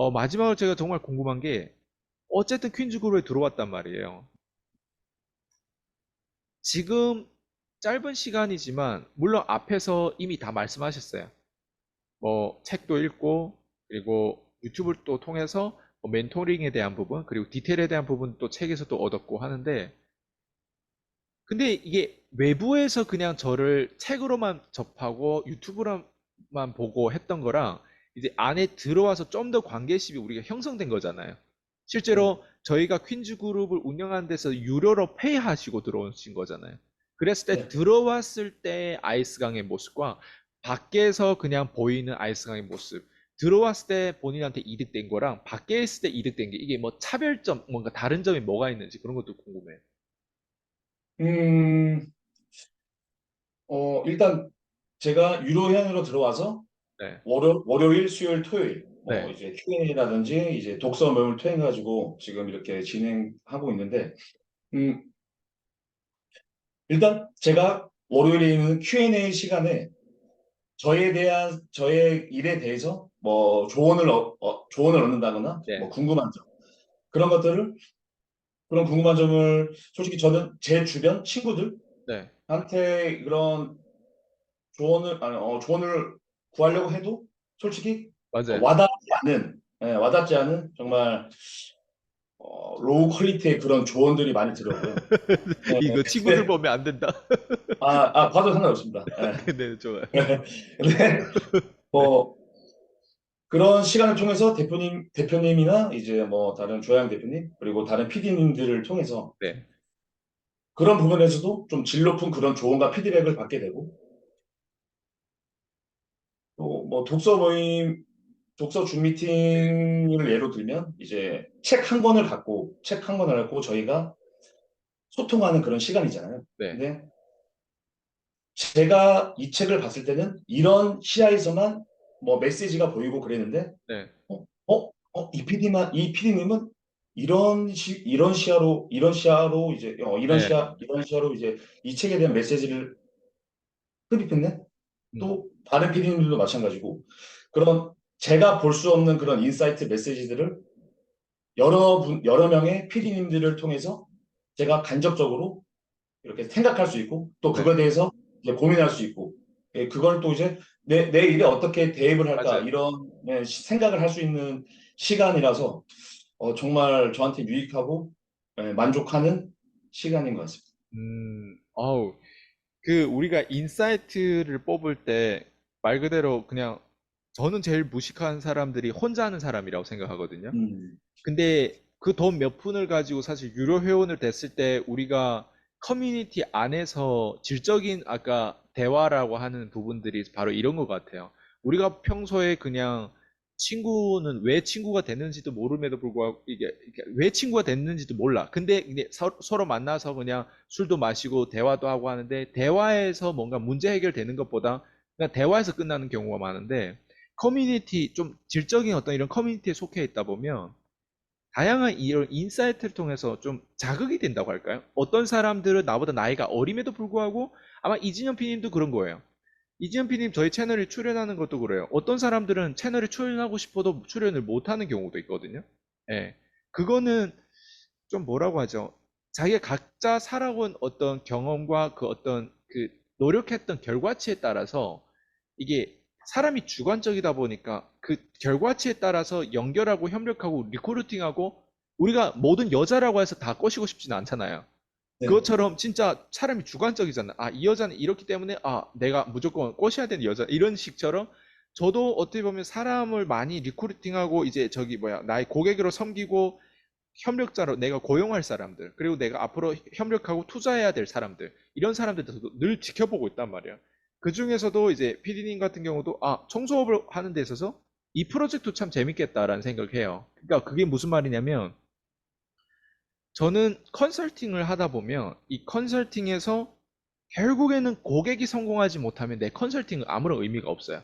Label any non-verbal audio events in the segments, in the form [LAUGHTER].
어, 마지막으로 제가 정말 궁금한 게 어쨌든 퀸즈 그룹에 들어왔단 말이에요. 지금 짧은 시간이지만 물론 앞에서 이미 다 말씀하셨어요. 뭐 책도 읽고 그리고 유튜브를 또 통해서 뭐 멘토링에 대한 부분 그리고 디테일에 대한 부분 또 책에서 또 얻었고 하는데 근데 이게 외부에서 그냥 저를 책으로만 접하고 유튜브로만 보고 했던 거랑 이제 안에 들어와서 좀 더 관계심이 우리가 형성된 거잖아요. 실제로 저희가 퀸즈 그룹을 운영하는 데서 유료로 페이하시고 들어오신 거잖아요. 그랬을 때 네. 들어왔을 때 아이스강의 모습과 밖에서 그냥 보이는 아이스강의 모습 들어왔을 때 본인한테 이득된 거랑 밖에 있을 때 이득된 게 이게 뭐 차별점 뭔가 다른 점이 뭐가 있는지 그런 것도 궁금해요. 음, 어, 일단 제가 유료 회원으로 들어와서 네. 월요, 월요일, 수요일, 토요일 뭐 네. 이제 Q&A라든지 이제 독서 모임을 통해 가지고 지금 이렇게 진행하고 있는데 음, 일단 제가 월요일에 있는 Q&A 시간에 저에 대한 저의 일에 대해서 뭐 조언을 얻, 어, 조언을 얻는다거나 네. 뭐 궁금한 점 그런 것들을 그런 궁금한 점을 솔직히 저는 제 주변 친구들 네. 한테 그런 조언을 아니, 어, 조언을 구하려고 해도 솔직히 맞아요. 와닿지 않은 예, 와닿지 않은 정말 어, 로우 퀄리티의 그런 조언들이 많이 들어오고요. 예, [LAUGHS] 이거 친구들 근데- 보면 안 된다. 아, 아 봐도 상관없습니다. 예. [LAUGHS] 네, 좋아요. 근데 뭐 그런 시간을 통해서 대표님 대표님이나 이제 뭐 다른 조양 대표님 그리고 다른 PD님들을 통해서 네. 그런 부분에서도 좀 질 높은 그런 조언과 피드백을 받게 되고 또 뭐 독서 모임 독서 줌 미팅을 예로 들면 이제 책 한 권을 갖고 책 한 권을 갖고 저희가 소통하는 그런 시간이잖아요. 네. 근데 제가 이 책을 봤을 때는 이런 시야에서만 뭐 메시지가 보이고 그랬는데 네. 어, 이 PD만 이 PD님은 이런 시 이런 시야로 이런 시야로 이제 어, 이런 네. 시야 이런 시야로 이제 이 책에 대한 메시지를 흡입했네. 음. 또 다른 PD님들도 마찬가지고 그런 제가 볼 수 없는 그런 인사이트 메시지들을 여러 분 여러 명의 PD님들을 통해서 제가 간접적으로 이렇게 생각할 수 있고 또 그거에 대해서 이제 고민할 수 있고 예, 그걸 또 이제 내, 내 일에 어떻게 대입을 할까 맞아요. 이런 예, 시- 생각을 할 수 있는 시간이라서 어, 정말 저한테 유익하고 예, 만족하는 시간인 것 같습니다. 음, 아우, 그 우리가 인사이트를 뽑을 때 말 그대로 그냥 저는 제일 무식한 사람들이 혼자 하는 사람이라고 생각하거든요. 음, 근데 그 돈 몇 푼을 가지고 사실 유료 회원을 됐을 때 우리가 커뮤니티 안에서 질적인 아까 대화라고 하는 부분들이 바로 이런 것 같아요. 우리가 평소에 그냥 친구는 왜 친구가 됐는지도 모름에도 불구하고 이게, 이게 왜 친구가 됐는지도 몰라. 근데 서, 서로 만나서 그냥 술도 마시고 대화도 하고 하는데 대화에서 뭔가 문제 해결되는 것보다 그냥 대화에서 끝나는 경우가 많은데 커뮤니티 좀 질적인 어떤 이런 커뮤니티에 속해 있다 보면 다양한 이런 인사이트를 통해서 좀 자극이 된다고 할까요? 어떤 사람들은 나보다 나이가 어림에도 불구하고 아마 이진현 PD님도 그런 거예요. 이진현 PD님 저희 채널에 출연하는 것도 그래요. 어떤 사람들은 채널에 출연하고 싶어도 출연을 못하는 경우도 있거든요. 예. 그거는 좀 뭐라고 하죠? 자기가 각자 살아온 어떤 경험과 그 어떤 그 노력했던 결과치에 따라서 이게 사람이 주관적이다 보니까 그 결과치에 따라서 연결하고 협력하고 리크루팅하고 우리가 모든 여자라고 해서 다 꼬시고 싶지는 않잖아요. 네. 그것처럼 진짜 사람이 주관적이잖아. 아, 이 여자는 이렇기 때문에 아, 내가 무조건 꼬셔야 되는 여자 이런 식처럼 저도 어떻게 보면 사람을 많이 리크루팅하고 이제 저기 뭐야 나의 고객으로 섬기고 협력자로 내가 고용할 사람들 그리고 내가 앞으로 협력하고 투자해야 될 사람들 이런 사람들도 늘 지켜보고 있단 말이야. 그 중에서도 이제 PD님 같은 경우도 아 청소업을 하는 데 있어서 이 프로젝트 참 재밌겠다라는 생각을 해요. 그러니까 그게 무슨 말이냐면 저는 컨설팅을 하다 보면 이 컨설팅에서 결국에는 고객이 성공하지 못하면 내 컨설팅은 아무런 의미가 없어요.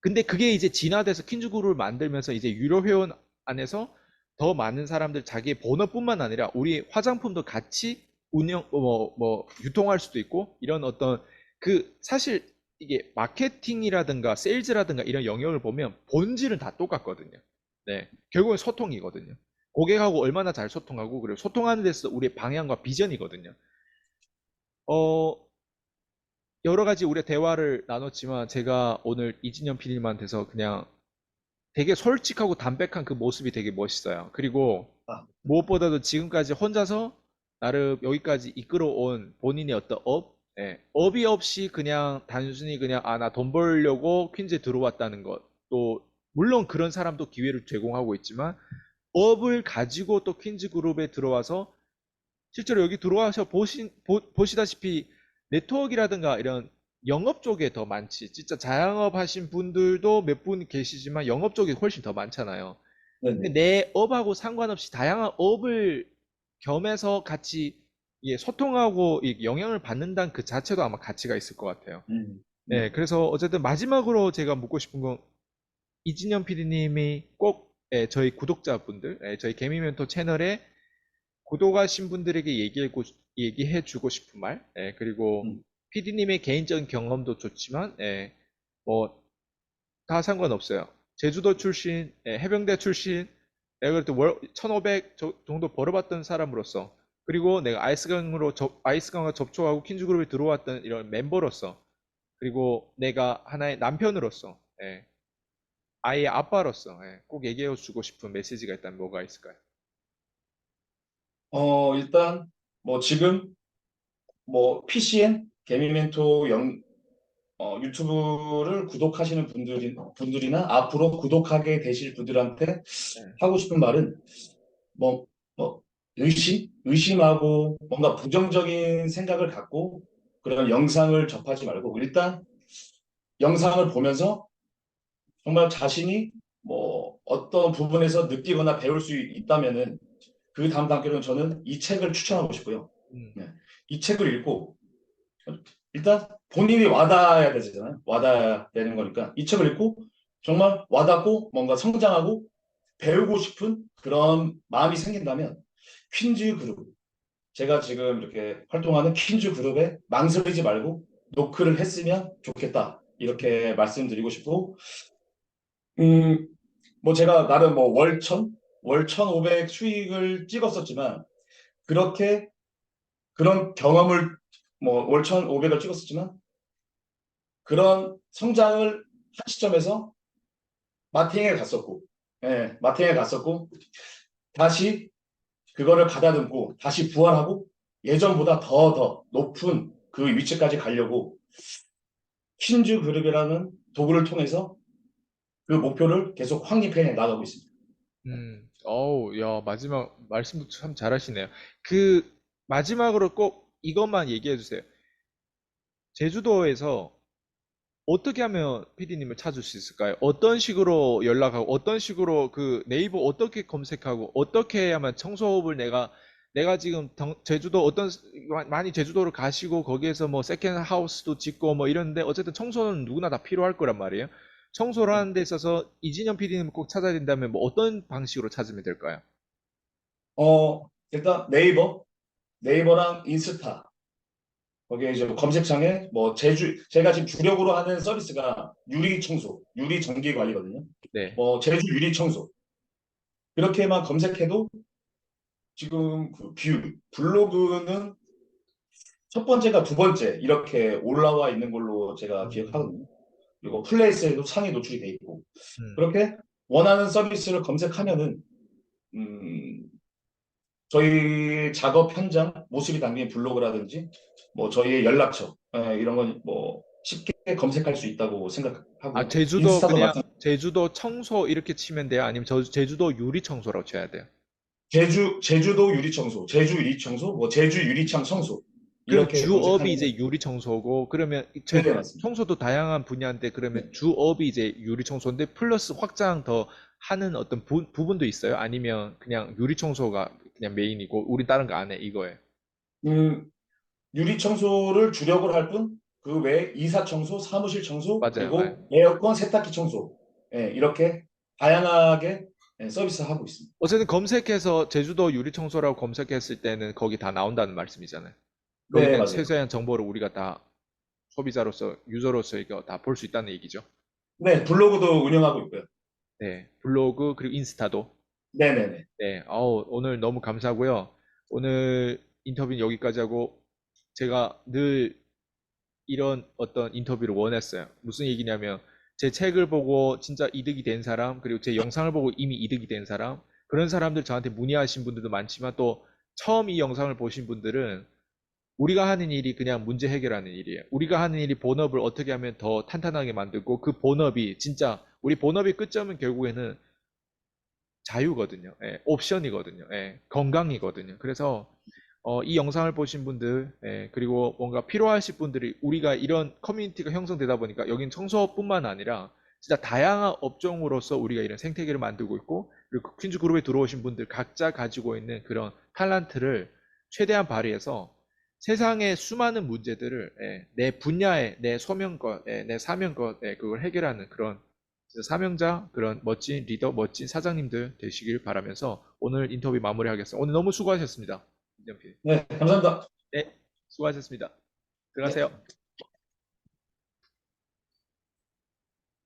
근데 그게 이제 진화돼서 퀸즈그룹을 만들면서 이제 유료 회원 안에서 더 많은 사람들 자기의 본업뿐만 아니라 우리 화장품도 같이 운영 뭐, 뭐 유통할 수도 있고 이런 어떤 그 사실 이게 마케팅이라든가 세일즈라든가 이런 영역을 보면 본질은 다 똑같거든요. 네. 결국은 소통이거든요. 고객하고 얼마나 잘 소통하고, 그리고 소통하는 데서 우리의 방향과 비전이거든요. 어, 여러 가지 우리가 대화를 나눴지만, 제가 오늘 이진영 PD님한테서 그냥 되게 솔직하고 담백한 그 모습이 되게 멋있어요. 그리고 아. 무엇보다도 지금까지 혼자서 나름 여기까지 이끌어온 본인의 어떤 업, 예, 업이 없이 그냥 단순히 그냥 아, 나 돈 벌려고 퀸즈에 들어왔다는 것. 또 물론 그런 사람도 기회를 제공하고 있지만 업을 가지고 또 퀸즈 그룹에 들어와서 실제로 여기 들어와서 보신 보, 보시다시피 네트워크라든가 이런 영업 쪽에 더 많지. 진짜 자영업 하신 분들도 몇 분 계시지만 영업 쪽이 훨씬 더 많잖아요. 근데 네네. 내 업하고 상관없이 다양한 업을 겸해서 같이 예, 소통하고 이 영향을 받는다는 그 자체도 아마 가치가 있을 것 같아요. 음. 네, 그래서 어쨌든 마지막으로 제가 묻고 싶은 건 이진영 PD님이 꼭 예, 저희 구독자분들, 예, 저희 개미멘토 채널에 구독하신 분들에게 얘기해, 얘기해 주고 싶은 말, 예, 그리고 음. PD님의 개인적인 경험도 좋지만, 예, 뭐, 다 상관없어요. 제주도 출신, 예, 해병대 출신, 내가 그래도 월, 1500 저- 정도 벌어봤던 사람으로서, 그리고 내가 아이스강으로, 접, 아이스강과 접촉하고 퀸즈그룹에 들어왔던 이런 멤버로서, 그리고 내가 하나의 남편으로서, 예, 아이의 아빠로서, 예, 꼭 얘기해 주고 싶은 메시지가 있다면 뭐가 있을까요? 어, 일단, 뭐, 지금, 뭐, PCN, 개미 멘토 영, 어, 유튜브를 구독하시는 분들이, 분들이나 앞으로 구독하게 되실 분들한테 하고 싶은 말은, 뭐, 뭐, 의심? 의심하고 뭔가 부정적인 생각을 갖고 그런 영상을 접하지 말고, 일단, 영상을 보면서 정말 자신이 뭐, 어떤 부분에서 느끼거나 배울 수 있다면은 그 다음 단계로는 저는 이 책을 추천하고 싶고요. 음, 이 책을 읽고 일단 본인이 와닿아야 되잖아요. 와닿아야 되는 거니까 이 책을 읽고 정말 와닿고 뭔가 성장하고 배우고 싶은 그런 마음이 생긴다면 퀸즈 그룹. 제가 지금 이렇게 활동하는 퀸즈 그룹에 망설이지 말고 노크를 했으면 좋겠다. 이렇게 말씀드리고 싶고 음 뭐 제가 나름 뭐 월천 월 1,500 수익을 찍었었지만 그렇게 그런 경험을 뭐월 1,500을 찍었었지만 그런 성장을 한 시점에서 마팅에 갔었고, 예, 마팅에 갔었고 다시 그거를 가다듬고 다시 부활하고 예전보다 더 더 높은 그 위치까지 가려고 퀸즈 그룹이라는 도구를 통해서 그 목표를 계속 확립해 나가고 있습니다. 음, 어우, 야, 마지막 말씀도 참 잘하시네요. 그, 마지막으로 꼭 이것만 얘기해 주세요. 제주도에서 어떻게 하면 PD님을 찾을 수 있을까요? 어떤 식으로 연락하고, 어떤 식으로 그 네이버 어떻게 검색하고, 어떻게 하면 청소업을 내가, 내가 지금 정- 제주도 어떤, 많이 제주도를 가시고, 거기에서 뭐 세컨 하우스도 짓고 뭐 이러는데, 어쨌든 청소는 누구나 다 필요할 거란 말이에요. 청소를 하는 데 있어서 이진영 PD님 꼭 찾아야 된다면 뭐 어떤 방식으로 찾으면 될까요? 어, 일단 네이버, 네이버랑 인스타 거기에 이제 검색창에 뭐 제주 제가 지금 주력으로 하는 서비스가 유리 청소, 유리 전기 관리거든요. 네. 뭐 제주 유리 청소 이렇게만 검색해도 지금 그 뷰, 블로그는 첫 번째가 두 번째 이렇게 올라와 있는 걸로 제가 음. 기억하거든요. 그리고 플레이스에도 상위 노출이 돼 있고 음. 그렇게 원하는 서비스를 검색하면은 음, 저희 작업 현장 모습이 담긴 블로그라든지 뭐 저희의 연락처 예, 이런 건 뭐 쉽게 검색할 수 있다고 생각하고 아, 제주도 그냥 마찬- 제주도 청소 이렇게 치면 돼요? 아니면 저 제주도 유리 청소라고 쳐야 돼요? 제주 제주도 유리 청소, 제주 유리 청소, 뭐 제주 유리창 청소 이렇게 주업이 이제 유리 청소고 그러면 제- 네. 청소도 다양한 분야인데 그러면 네. 주업이 이제 유리 청소인데 플러스 확장 더 하는 어떤 부, 부분도 있어요? 아니면 그냥 유리 청소가 그냥 메인이고 우리 다른 거 안 해 이거예요? 음, 유리 청소를 주력으로 할뿐 그 외에 이사 청소, 사무실 청소 맞아요, 그리고 맞아요. 에어컨 세탁기 청소 예, 이렇게 다양하게 예, 서비스하고 있습니다. 어쨌든 검색해서 제주도 유리 청소라고 검색했을 때는 거기 다 나온다는 말씀이잖아요. 네, 맞아요. 세세한 정보를 우리가 다 소비자로서 유저로서 이거 다 볼 수 있다는 얘기죠. 네, 블로그도 운영하고 있고요. 네, 블로그 그리고 인스타도 네네네. 네, 어우, 오늘 너무 감사하고요. 오늘 인터뷰는 여기까지 하고 제가 늘 이런 어떤 인터뷰를 원했어요. 무슨 얘기냐면 제 책을 보고 진짜 이득이 된 사람, 그리고 제 영상을 보고 이미 이득이 된 사람, 그런 사람들 저한테 문의하신 분들도 많지만 또 처음 이 영상을 보신 분들은 우리가 하는 일이 그냥 문제 해결하는 일이에요. 우리가 하는 일이 본업을 어떻게 하면 더 탄탄하게 만들고 그 본업이 진짜 우리 본업의 끝점은 결국에는 자유거든요. 예, 옵션이거든요. 예, 건강이거든요. 그래서 어, 이 영상을 보신 분들 예, 그리고 뭔가 필요하실 분들이 우리가 이런 커뮤니티가 형성되다 보니까 여긴 청소업뿐만 아니라 진짜 다양한 업종으로서 우리가 이런 생태계를 만들고 있고 그리고 퀸즈 그룹에 들어오신 분들 각자 가지고 있는 그런 탤런트를 최대한 발휘해서 세상의 수많은 문제들을 예, 내 분야의 내 소명껏 예, 내 사명껏 예, 그걸 해결하는 그런 진짜 사명자 그런 멋진 리더 멋진 사장님들 되시길 바라면서 오늘 인터뷰 마무리하겠습니다. 오늘 너무 수고하셨습니다. 네, 감사합니다. 네, 수고하셨습니다. 들어가세요.